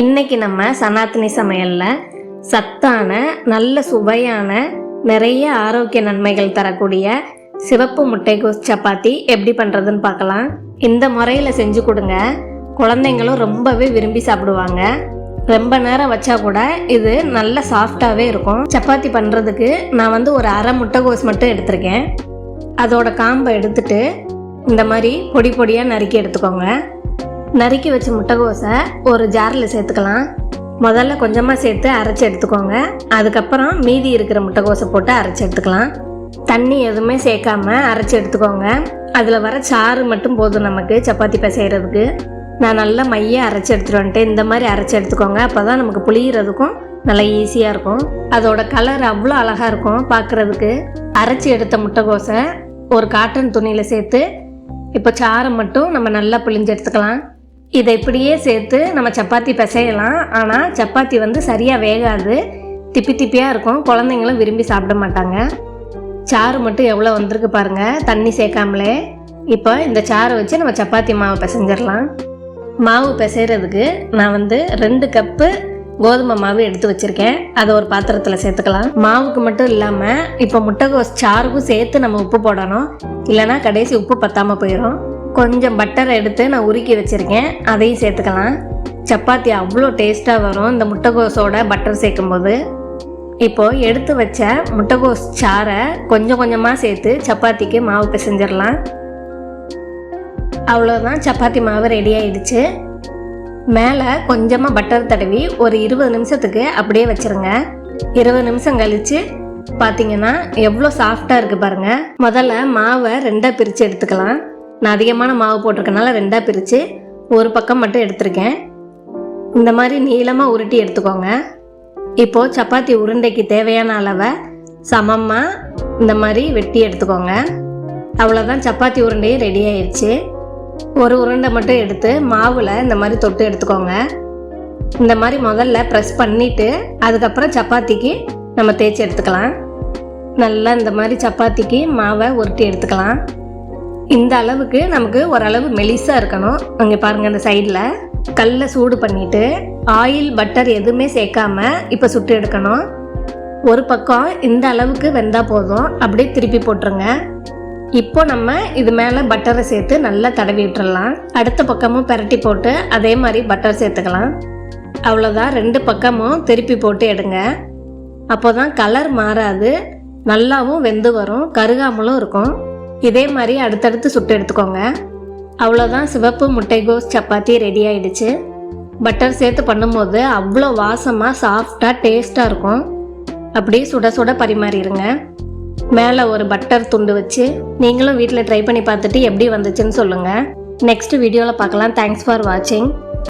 இன்னைக்கு நம்ம சனாத்தனி சமையலில் சத்தான நல்ல சுவையான நிறைய ஆரோக்கிய நன்மைகள் தரக்கூடிய சிவப்பு முட்டைகோஸ் சப்பாத்தி எப்படி பண்ணுறதுன்னு பார்க்கலாம். இந்த முறையில் செஞ்சு கொடுங்க. குழந்தைங்களும் ரொம்பவே விரும்பி சாப்பிடுவாங்க. ரொம்ப நேரம் வச்சா கூட இது நல்ல சாஃப்டாகவே இருக்கும். சப்பாத்தி பண்ணுறதுக்கு நான் வந்து ஒரு அரை முட்டைகோஸ் மட்டும் எடுத்திருக்கேன். அதோட காம்பை எடுத்துட்டு இந்த மாதிரி பொடி பொடியாக நறுக்கி எடுத்துக்கோங்க. நறுக்கி வச்ச முட்டைகோசை ஒரு ஜாரில் சேர்த்துக்கலாம். முதல்ல கொஞ்சமாக சேர்த்து அரைச்சி எடுத்துக்கோங்க. அதுக்கப்புறம் மீதி இருக்கிற முட்டைகோசை போட்டு அரைச்சி எடுத்துக்கலாம். தண்ணி எதுவுமே சேர்க்காம அரைச்சி எடுத்துக்கோங்க. அதில் வர சாறு மட்டும் போதும் நமக்கு சப்பாத்தி பிசைகிறதுக்கு நான் நல்லா மைய அரைச்சி எடுத்துகிட்டு வந்துட்டேன் இந்த மாதிரி அரைச்சி எடுத்துக்கோங்க. அப்போ தான் நமக்கு புளியறதுக்கும் நல்லா ஈஸியாக இருக்கும். அதோட கலர் அவ்வளோ அழகாக இருக்கும் பார்க்குறதுக்கு அரைச்சி எடுத்த முட்டைகோசை ஒரு காட்டன் துணியில் சேர்த்து இப்போ சாறை மட்டும் நம்ம நல்லா பிழிஞ்சு எடுத்துக்கலாம். இதை இப்படியே சேர்த்து நம்ம சப்பாத்தி பிசையலாம். ஆனால் சப்பாத்தி வந்து சரியாக வேகாது. திப்பி திப்பியாக இருக்கும். குழந்தைங்களும் விரும்பி சாப்பிட மாட்டாங்க. சாறு மட்டும் எவ்வளோ வந்திருக்கு பாருங்கள் தண்ணி சேர்க்காமலே. இப்போ இந்த சாறை வச்சு நம்ம சப்பாத்தி மாவு பிசைஞ்சிடலாம். மாவு பிசைகிறதுக்கு நான் வந்து ரெண்டு கப்பு கோதுமை மாவு எடுத்து வச்சுருக்கேன். அதை ஒரு பாத்திரத்தில் சேர்த்துக்கலாம். மாவுக்கு மட்டும் இல்லாமல் இப்போ முட்டைகோஸ் சாருக்கும் சேர்த்து நம்ம உப்பு போடணும். இல்லைன்னா கடைசி உப்பு பத்தாமல் போயிடும் கொஞ்சம் பட்டரை எடுத்து நான் உருக்கி வச்சுருக்கேன். அதையும் சேர்த்துக்கலாம். சப்பாத்தி அவ்வளோ டேஸ்ட்டாக வரும். இந்த முட்டைகோஸோட பட்டர் சேர்க்கும்போது. இப்போது எடுத்து வச்ச முட்டைகோஸ் சாறை கொஞ்சம் கொஞ்சமாக சேர்த்து சப்பாத்திக்கு மாவு பிசைஞ்சிடலாம். அவ்வளோதான் சப்பாத்தி மாவு ரெடி ஆயிடுச்சு. மேலே கொஞ்சமாக பட்டர் தடவி ஒரு இருபது நிமிஷத்துக்கு அப்படியே வச்சிருங்க. இருபது நிமிஷம் கழிச்சு பார்த்தீங்கன்னா எவ்வளோ சாஃப்டாக இருக்குது பாருங்கள் முதல்ல மாவை ரெண்டாக பிரித்து எடுத்துக்கலாம். நான் அதிகமான மாவு போட்டிருக்கனால ரெண்டாக பிரித்து ஒரு பக்கம் மட்டும் எடுத்திருக்கேன். இந்த மாதிரி நீளமாக உருட்டி எடுத்துக்கோங்க. இப்போது சப்பாத்தி உருண்டைக்கு தேவையான அளவை சமமாக இந்த மாதிரி வெட்டி எடுத்துக்கோங்க. அவ்வளோதான் சப்பாத்தி உருண்டையும் ரெடி ஆயிடுச்சு ஒரு உருண்டை மட்டும் எடுத்து மாவில் இந்த மாதிரி தொட்டு எடுத்துக்கோங்க. இந்த மாதிரி முதல்ல ப்ரெஸ் பண்ணிவிட்டு அதுக்கப்புறம் சப்பாத்திக்கு நம்ம தேய்ச்சி எடுத்துக்கலாம். நல்லா இந்த மாதிரி சப்பாத்திக்கு மாவை உருட்டி எடுத்துக்கலாம். இந்த அளவுக்கு நமக்கு ஓரளவு மெலிசாக இருக்கணும். அங்கே பாருங்கள் அந்த சைடில் கல்லை சூடு பண்ணிவிட்டு ஆயில் பட்டர் எதுவுமே சேர்க்காம இப்போ சுட்டு எடுக்கணும். ஒரு பக்கம் இந்த அளவுக்கு வெந்தால் போதும். அப்படியே திருப்பி போட்டுருங்க. இப்போ நம்ம இது மேலே பட்டரை சேர்த்து நல்லா தடவி விட்டுறலாம். அடுத்த பக்கமும் பரட்டி போட்டு அதே மாதிரி பட்டர் சேர்த்துக்கலாம். அவ்வளோதான் ரெண்டு பக்கமும் திருப்பி போட்டு எடுங்க. அப்போ தான் கலர் மாறாது. நல்லாவும் வெந்து வரும். கருகாமலும் இருக்கும். இதே மாதிரி அடுத்தடுத்து சுட்டு எடுத்துக்கோங்க. அவ்வளோதான் சிவப்பு முட்டைகோஸ் சப்பாத்தி ரெடி ஆயிடுச்சு. பட்டர் சேர்த்து பண்ணும்போது அவ்வளோ வாசமாக சாஃப்டாக டேஸ்ட்டாக இருக்கும். அப்படியே சுட சுட பரிமாறிடுங்க. மேலே ஒரு பட்டர் துண்டு வச்சு நீங்களும் வீட்டில் ட்ரை பண்ணி பார்த்துட்டு எப்படி வந்துச்சுன்னு சொல்லுங்கள் நெக்ஸ்ட் வீடியோவில் பார்க்கலாம். தேங்க்ஸ் ஃபார் வாட்சிங்